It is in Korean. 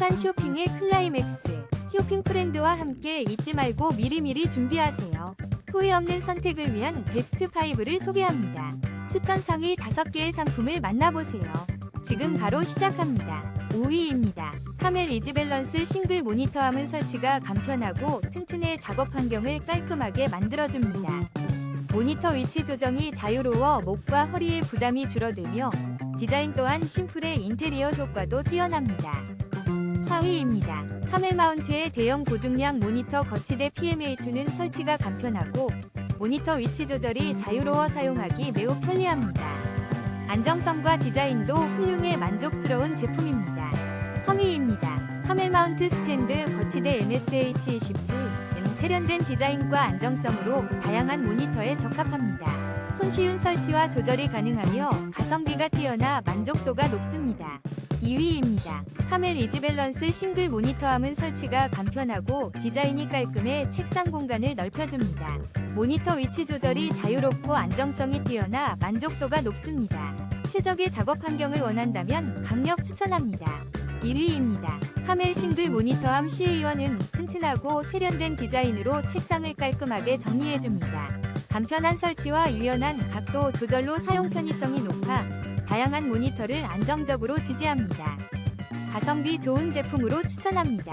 행복한 쇼핑의 클라이맥스. 쇼핑 프렌드와 함께 잊지 말고 미리미리 준비하세요. 후회 없는 선택을 위한 베스트 5를 소개합니다. 추천 상위 5개의 상품을 만나보세요. 지금 바로 시작합니다. 5위입니다. 카멜 이지밸런스 싱글 모니터 함은 설치가 간편하고 튼튼해 작업 환경을 깔끔하게 만들어줍니다. 모니터 위치 조정이 자유로워 목과 허리의 부담이 줄어들며 디자인 또한 심플해 인테리어 효과도 뛰어납니다. 4위입니다. 카멜 마운트의 대형 고중량 모니터 거치대 PMA2는 설치가 간편하고 모니터 위치 조절이 자유로워 사용하기 매우 편리합니다. 안정성과 디자인도 훌륭해 만족스러운 제품입니다. 3위입니다. 카멜 마운트 스탠드 거치대 MSH27은 세련된 디자인과 안정성으로 다양한 모니터에 적합합니다. 손쉬운 설치와 조절이 가능하며 가성비가 뛰어나 만족도가 높습니다. 2위입니다. 카멜 이지밸런스 싱글 모니터함은 설치가 간편하고 디자인이 깔끔해 책상 공간을 넓혀줍니다. 모니터 위치 조절이 자유롭고 안정성이 뛰어나 만족도가 높습니다. 최적의 작업 환경을 원한다면 강력 추천합니다. 1위입니다. 카멜 싱글 모니터함 CA1은 튼튼하고 세련된 디자인으로 책상을 깔끔하게 정리해줍니다. 간편한 설치와 유연한 각도 조절로 사용 편의성이 높아 다양한 모니터를 안정적으로 지지합니다. 가성비 좋은 제품으로 추천합니다.